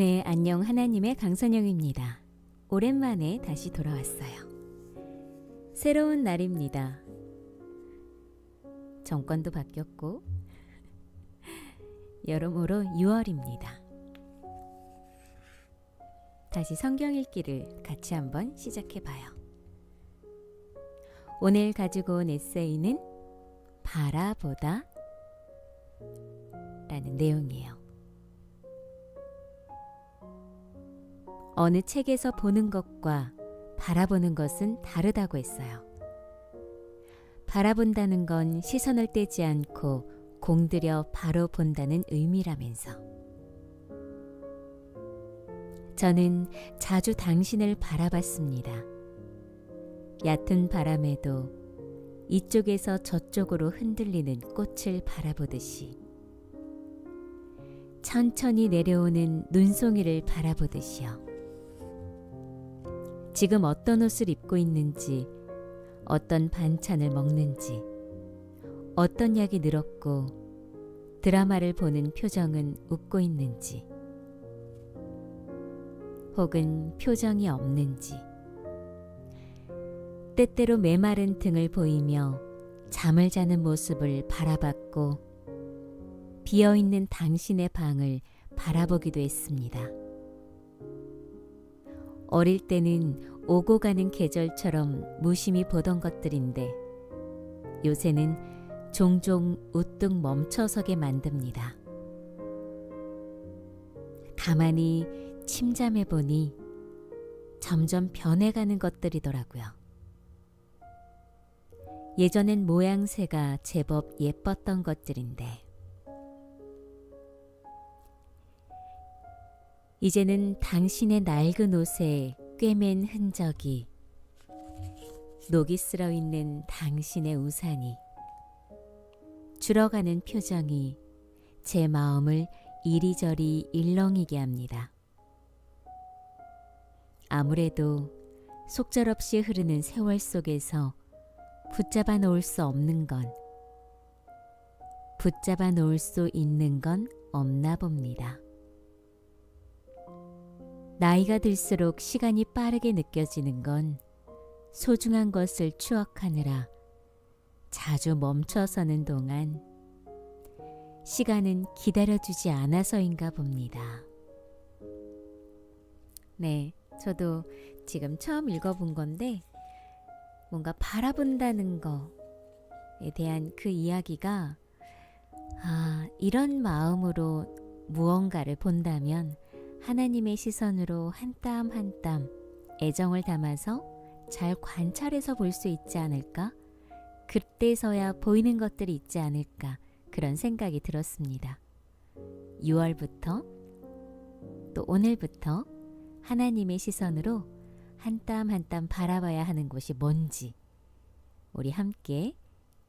네, 안녕 하나님의 강선영입니다. 오랜만에 다시 돌아왔어요. 새로운 날입니다. 정권도 바뀌었고 여러모로 6월입니다. 다시 성경 읽기를 같이 한번 시작해 봐요. 오늘 가지고 온 에세이는 바라보다 라는 내용이에요. 어느 책에서 보는 것과 바라보는 것은 다르다고 했어요. 바라본다는 건 시선을 떼지 않고 공들여 바로 본다는 의미라면서. 저는 자주 당신을 바라봤습니다. 얕은 바람에도 이쪽에서 저쪽으로 흔들리는 꽃을 바라보듯이 천천히 내려오는 눈송이를 바라보듯이요. 지금 어떤 옷을 입고 있는지, 어떤 반찬을 먹는지, 어떤 약이 늘었고, 드라마를 보는 표정은 웃고 있는지, 혹은 표정이 없는지, 때때로 메마른 등을 보이며 잠을 자는 모습을 바라봤고, 비어있는 당신의 방을 바라보기도 했습니다. 어릴 때는 오고 가는 계절처럼 무심히 보던 것들인데 요새는 종종 우뚝 멈춰서게 만듭니다. 가만히 침잠해 보니 점점 변해가는 것들이더라고요. 예전엔 모양새가 제법 예뻤던 것들인데 이제는 당신의 낡은 옷에 꿰맨 흔적이 녹이 쓸어 있는 당신의 우산이 줄어가는 표정이 제 마음을 이리저리 일렁이게 합니다. 아무래도 속절없이 흐르는 세월 속에서 붙잡아 놓을 수 없는 건 붙잡아 놓을 수 있는 건 없나 봅니다. 나이가 들수록 시간이 빠르게 느껴지는 건 소중한 것을 추억하느라 자주 멈춰서는 동안 시간은 기다려주지 않아서인가 봅니다. 네, 저도 지금 처음 읽어본 건데 뭔가 바라본다는 거에 대한 그 이야기가 아, 이런 마음으로 무언가를 본다면 하나님의 시선으로 한 땀 한 땀 애정을 담아서 잘 관찰해서 볼 수 있지 않을까? 그때서야 보이는 것들이 있지 않을까? 그런 생각이 들었습니다. 6월부터 또 오늘부터 하나님의 시선으로 한 땀 한 땀 바라봐야 하는 곳이 뭔지 우리 함께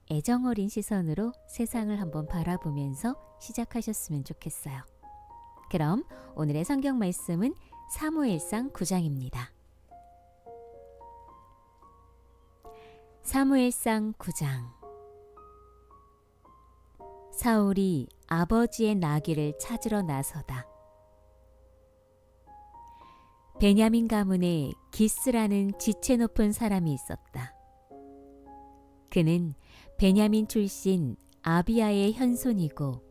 애정 어린 시선으로 세상을 한번 바라보면서 시작하셨으면 좋겠어요. 그럼 오늘의 성경 말씀은 사무엘상 9장입니다. 사무엘상 9장 사울이 아버지의 나귀를 찾으러 나서다. 베냐민 가문에 기스라는 지체 높은 사람이 있었다. 그는 베냐민 출신 아비아의 현손이고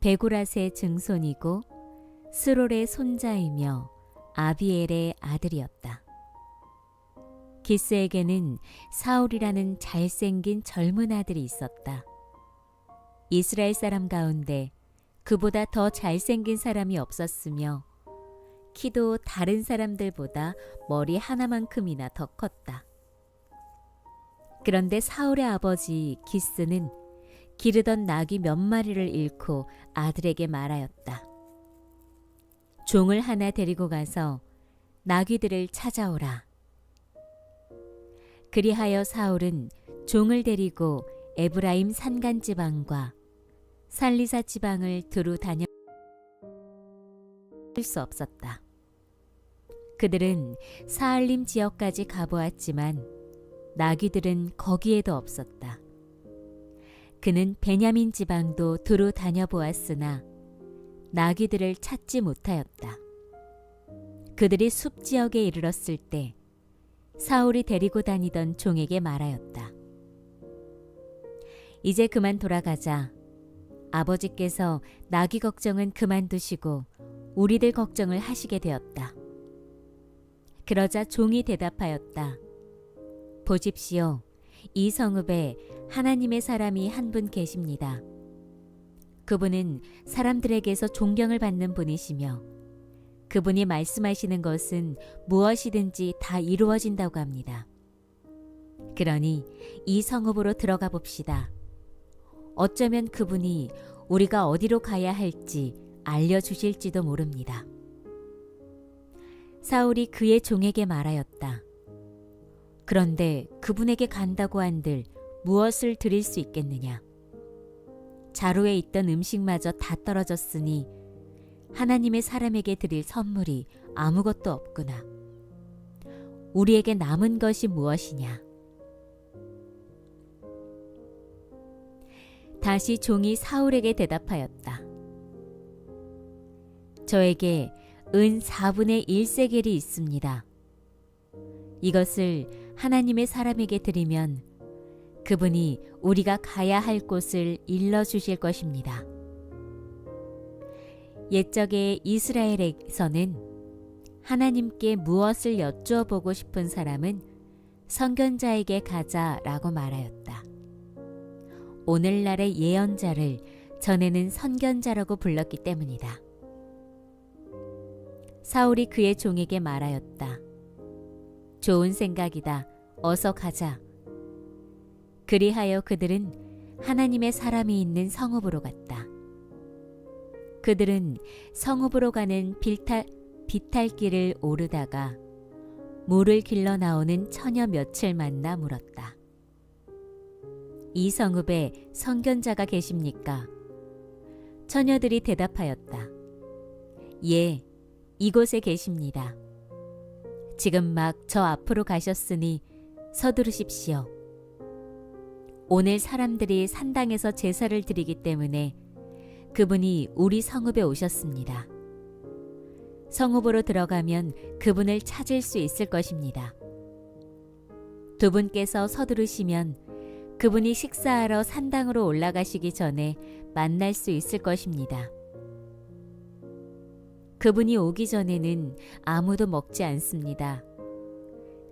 베구라스의 증손이고 스롤의 손자이며 아비엘의 아들이었다. 기스에게는 사울이라는 잘생긴 젊은 아들이 있었다. 이스라엘 사람 가운데 그보다 더 잘생긴 사람이 없었으며 키도 다른 사람들보다 머리 하나만큼이나 더 컸다. 그런데 사울의 아버지 기스는 기르던 나귀 몇 마리를 잃고 아들에게 말하였다. 종을 하나 데리고 가서 나귀들을 찾아오라. 그리하여 사울은 종을 데리고 에브라임 산간 지방과 살리사 지방을 두루 다녀 수 없었다. 그들은 사알림 지역까지 가보았지만 나귀들은 거기에도 없었다. 그는 베냐민 지방도 두루 다녀보았으나 나귀들을 찾지 못하였다. 그들이 숲 지역에 이르렀을 때 사울이 데리고 다니던 종에게 말하였다. 이제 그만 돌아가자. 아버지께서 나귀 걱정은 그만두시고 우리들 걱정을 하시게 되었다. 그러자 종이 대답하였다. 보십시오. 이 성읍에 하나님의 사람이 한 분 계십니다. 그분은 사람들에게서 존경을 받는 분이시며 그분이 말씀하시는 것은 무엇이든지 다 이루어진다고 합니다. 그러니 이 성읍으로 들어가 봅시다. 어쩌면 그분이 우리가 어디로 가야 할지 알려주실지도 모릅니다. 사울이 그의 종에게 말하였다. 그런데 그분에게 간다고 한들 무엇을 드릴 수 있겠느냐? 자루에 있던 음식마저 다 떨어졌으니 하나님의 사람에게 드릴 선물이 아무것도 없구나. 우리에게 남은 것이 무엇이냐? 다시 종이 사울에게 대답하였다. 저에게 은 4분의 1세겔이 있습니다. 이것을 하나님의 사람에게 드리면 그분이 우리가 가야 할 곳을 일러 주실 것입니다. 옛적의 이스라엘에서는 하나님께 무엇을 여쭈어 보고 싶은 사람은 선견자에게 가자라고 말하였다. 오늘날의 예언자를 전에는 선견자라고 불렀기 때문이다. 사울이 그의 종에게 말하였다. 좋은 생각이다. 어서 가자. 그리하여 그들은 하나님의 사람이 있는 성읍으로 갔다. 그들은 성읍으로 가는 빌탈, 비탈길을 오르다가 물을 길러 나오는 처녀 며칠 만나 물었다. 이 성읍에 선견자가 계십니까? 처녀들이 대답하였다. 예, 이곳에 계십니다. 지금 막 저 앞으로 가셨으니 서두르십시오. 오늘 사람들이 산당에서 제사를 드리기 때문에 그분이 우리 성읍에 오셨습니다. 성읍으로 들어가면 그분을 찾을 수 있을 것입니다. 두 분께서 서두르시면 그분이 식사하러 산당으로 올라가시기 전에 만날 수 있을 것입니다. 그분이 오기 전에는 아무도 먹지 않습니다.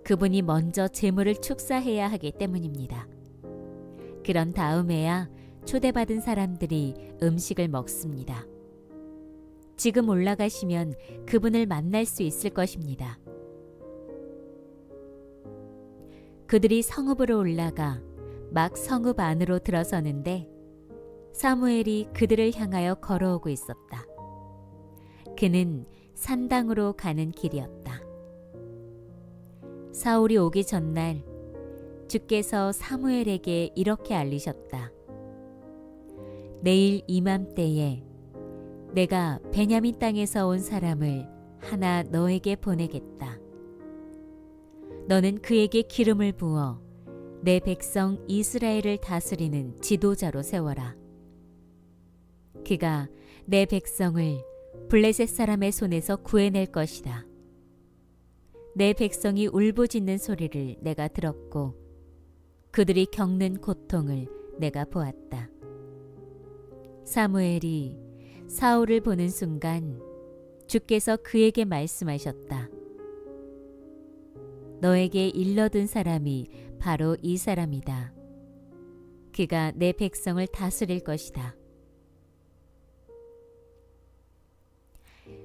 그분이 먼저 재물을 축사해야 하기 때문입니다. 그런 다음에야 초대받은 사람들이 음식을 먹습니다. 지금 올라가시면 그분을 만날 수 있을 것입니다. 그들이 성읍으로 올라가 막 성읍 안으로 들어서는데 사무엘이 그들을 향하여 걸어오고 있었다. 그는 산당으로 가는 길이었다. 사울이 오기 전날 주께서 사무엘에게 이렇게 알리셨다. 내일 이맘때에 내가 베냐민 땅에서 온 사람을 하나 너에게 보내겠다. 너는 그에게 기름을 부어 내 백성 이스라엘을 다스리는 지도자로 세워라. 그가 내 백성을 블레셋 사람의 손에서 구해낼 것이다. 내 백성이 울부짖는 소리를 내가 들었고 그들이 겪는 고통을 내가 보았다. 사무엘이 사울을 보는 순간 주께서 그에게 말씀하셨다. 너에게 일러둔 사람이 바로 이 사람이다. 그가 내 백성을 다스릴 것이다.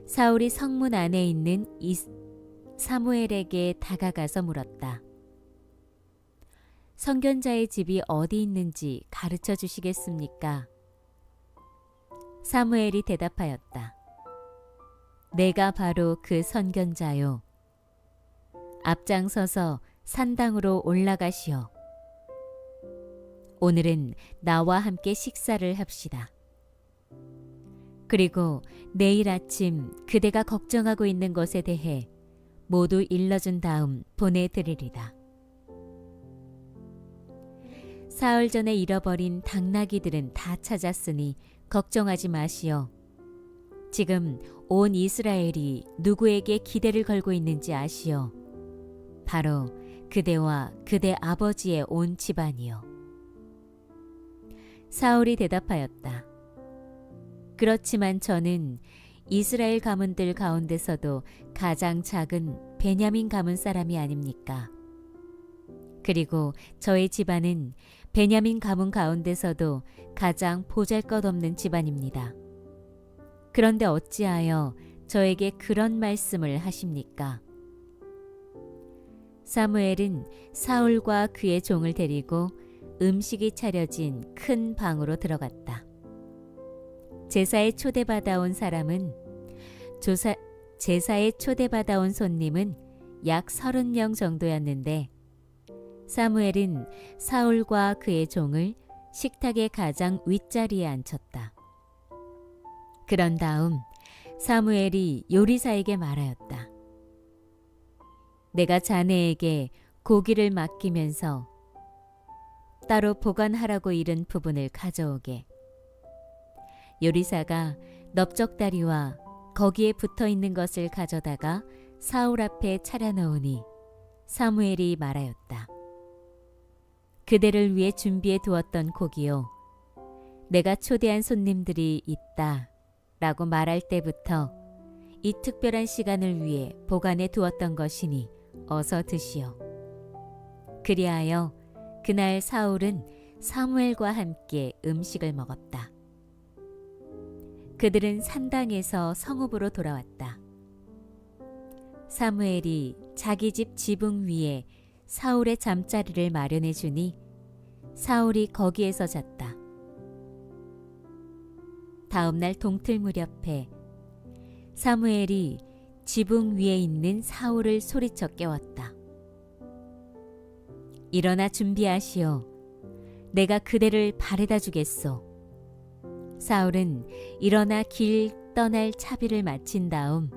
사울이 성문 안에 있는 이 사무엘에게 다가가서 물었다. 성견자의 집이 어디 있는지 가르쳐 주시겠습니까? 사무엘이 대답하였다. 내가 바로 그 선견자요. 앞장서서 산당으로 올라가시오. 오늘은 나와 함께 식사를 합시다. 그리고 내일 아침 그대가 걱정하고 있는 것에 대해 모두 일러준 다음 보내드리리다. 사흘 전에 잃어버린 당나귀들은 다 찾았으니 걱정하지 마시오. 지금 온 이스라엘이 누구에게 기대를 걸고 있는지 아시오? 바로 그대와 그대 아버지의 온 집안이요. 사울이 대답하였다. 그렇지만 저는 이스라엘 가문들 가운데서도 가장 작은 베냐민 가문 사람이 아닙니까? 그리고 저의 집안은 베냐민 가문 가운데서도 가장 보잘것없는 집안입니다. 그런데 어찌하여 저에게 그런 말씀을 하십니까? 사무엘은 사울과 그의 종을 데리고 음식이 차려진 큰 방으로 들어갔다. 제사에 초대받아 온 사람은 조사, 제사에 초대받아 온 손님은 약 30명 정도였는데 사무엘은 사울과 그의 종을 식탁의 가장 윗자리에 앉혔다. 그런 다음 사무엘이 요리사에게 말하였다. 내가 자네에게 고기를 맡기면서 따로 보관하라고 이른 부분을 가져오게. 요리사가 넓적다리와 거기에 붙어 있는 것을 가져다가 사울 앞에 차려놓으니 사무엘이 말하였다. 그대를 위해 준비해 두었던 고기요. 내가 초대한 손님들이 있다. 라고 말할 때부터 이 특별한 시간을 위해 보관해 두었던 것이니 어서 드시오. 그리하여 그날 사울은 사무엘과 함께 음식을 먹었다. 그들은 산당에서 성읍으로 돌아왔다. 사무엘이 자기 집 지붕 위에 사울의 잠자리를 마련해 주니 사울이 거기에서 잤다. 다음 날 동틀 무렵에 사무엘이 지붕 위에 있는 사울을 소리쳐 깨웠다. 일어나 준비하시오. 내가 그대를 바래다 주겠소. 사울은 일어나 길 떠날 차비를 마친 다음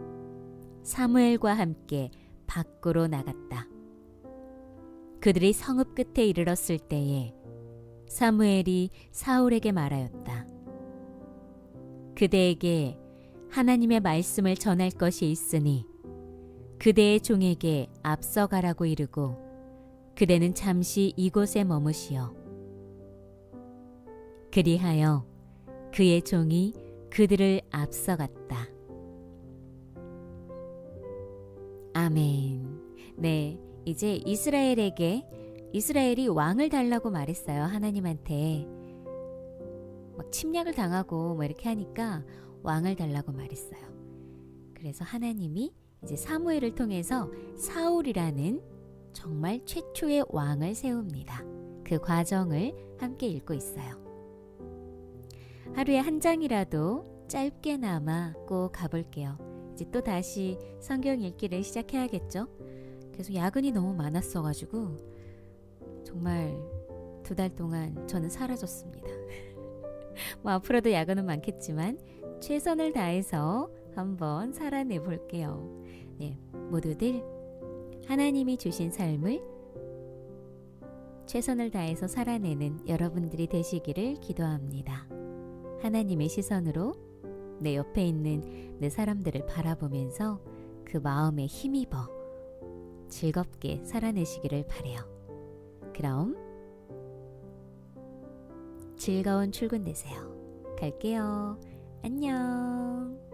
사무엘과 함께 밖으로 나갔다. 그들이 성읍 끝에 이르렀을 때에 사무엘이 사울에게 말하였다. 그대에게 하나님의 말씀을 전할 것이 있으니 그대의 종에게 앞서가라고 이르고 그대는 잠시 이곳에 머무시어. 그리하여 그의 종이 그들을 앞서갔다. 아멘. 네, 이제 이스라엘에게 이스라엘이 왕을 달라고 말했어요. 하나님한테. 막 침략을 당하고 뭐 이렇게 하니까 왕을 달라고 말했어요. 그래서 하나님이 이제 사무엘을 통해서 사울이라는 정말 최초의 왕을 세웁니다. 그 과정을 함께 읽고 있어요. 하루에 한 장이라도 짧게나마 꼭 가볼게요. 이제 또 다시 성경 읽기를 시작해야겠죠? 계속 야근이 너무 많았어가지고 정말 두 달 동안 저는 사라졌습니다. 뭐 앞으로도 야근은 많겠지만 최선을 다해서 한번 살아내 볼게요. 네, 모두들 하나님이 주신 삶을 최선을 다해서 살아내는 여러분들이 되시기를 기도합니다. 하나님의 시선으로 내 옆에 있는 내 사람들을 바라보면서 그 마음에 힘입어 즐겁게 살아내시기를 바래요. 그럼 즐거운 출근 되세요. 갈게요. 안녕.